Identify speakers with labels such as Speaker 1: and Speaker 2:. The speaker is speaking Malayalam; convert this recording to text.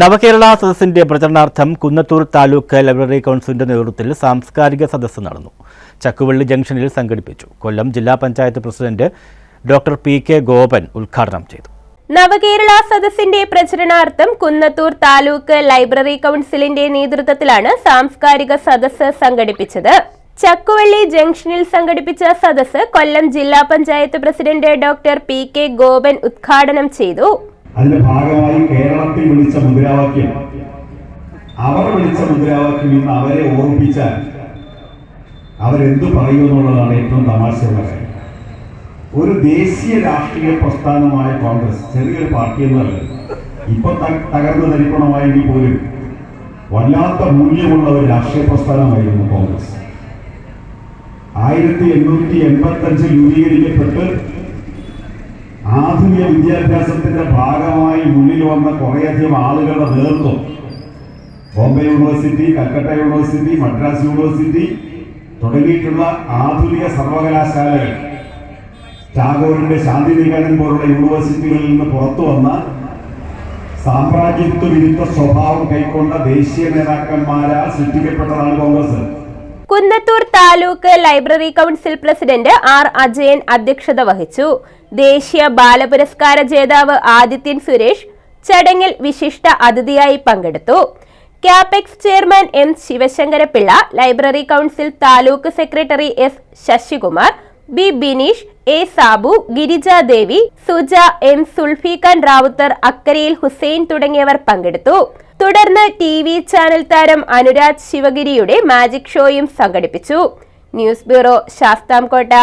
Speaker 1: നവകേരള സദസ്സിന്റെ പ്രചരണാർത്ഥം കുന്നത്തൂർ താലൂക്ക് ലൈബ്രറി കൗൺസിലിന്റെ നേതൃത്വത്തിൽ സാംസ്കാരിക സദസ്സ് നടന്നു. ചക്കുവള്ളി ജംഗ്ഷനിൽ സംഘടിപ്പിച്ചു. കൊല്ലം ജില്ലാ panchayat president doctor P K Gopan ഉദ്ഘാടനം ചെയ്തു.
Speaker 2: നവകേരള സദസ്സിന്റെ പ്രചരണാർത്ഥം കുന്നത്തൂർ താലൂക്ക് ലൈബ്രറി കൗൺസിലിന്റെ നേതൃത്വത്തിലാണ് സാംസ്കാരിക സദസ്സ് സംഘടിപ്പിച്ചത്. ചക്കുവള്ളി ജംഗ്ഷനിൽ സംഘടിപ്പിച്ച സദസ്സ് കൊല്ലം ജില്ലാ panchayat president doctor P K Gopan ഉദ്ഘാടനം ചെയ്തു.
Speaker 3: അതിന്റെ ഭാഗമായി വിളിച്ച മുദ്രാവാക്യം. അവർ വിളിച്ച മുദ്രാവാക്യം ഇന്ന് അവരെ ഓർമ്മിപ്പിച്ചാൽ അവരെന്തു പറയുമെന്നുള്ളതാണ് ഏറ്റവും തമാശയുള്ള കാര്യം. ഒരു ദേശീയ രാഷ്ട്രീയ പ്രസ്ഥാനമായ കോൺഗ്രസ് ചെറിയൊരു പാർട്ടി എന്നല്ല ഇപ്പൊ തകർന്നു തരിപ്പണമായെങ്കിൽ പോലും വല്ലാത്ത മൂല്യമുള്ള ഒരു രാഷ്ട്രീയ പ്രസ്ഥാനമായിരുന്നു കോൺഗ്രസ്. ആയിരത്തി എണ്ണൂറ്റി എൺപത്തി അഞ്ചിൽ രൂപീകരിക്കപ്പെട്ട് ആധുനിക വിദ്യാഭ്യാസത്തിന്റെ ഭാഗമായി മുന്നിൽ വന്ന കുറേയധികം ആളുകളുടെ നേതൃത്വം Bombay university Calcutta university Madras university തുടങ്ങിയിട്ടുള്ള ആധുനിക സർവകലാശാലകൾ. ടാഗോറിന്റെ ശാന്തിനികേതൻ പോലുള്ള യൂണിവേഴ്സിറ്റികളിൽ നിന്ന് പുറത്തു വന്ന സാമ്രാജ്യത്വ വിരുദ്ധ സ്വഭാവം കൈക്കൊണ്ട ദേശീയ നേതാക്കന്മാരാൽ സൃഷ്ടിക്കപ്പെട്ടതാണ് Congress.
Speaker 2: Kunnathur taluk library council president R Ajayan അധ്യക്ഷത വഹിച്ചു. ദേശീയ ബാലപുരസ്കാര ജേതാവ് ആദിത്യൻ സുരേഷ് ചടങ്ങിൽ വിശിഷ്ട അതിഥിയായി പങ്കെടുത്തു. Capex chairman M Sivasankarapillai library council taluk secretary S Sasikumar B Bineesh A Sabu Girijadevi Suja M Sulfikhan Ravuthar അക്കരയിൽ Hussain തുടങ്ങിയവർ പങ്കെടുത്തു. തുടർന്ന് ടി വി ചാനൽ താരം അനുരാജ് ശിവഗിരിയുടെ മാജിക് ഷോയും സംഘടിപ്പിച്ചു. News bureau Sasthamcotta.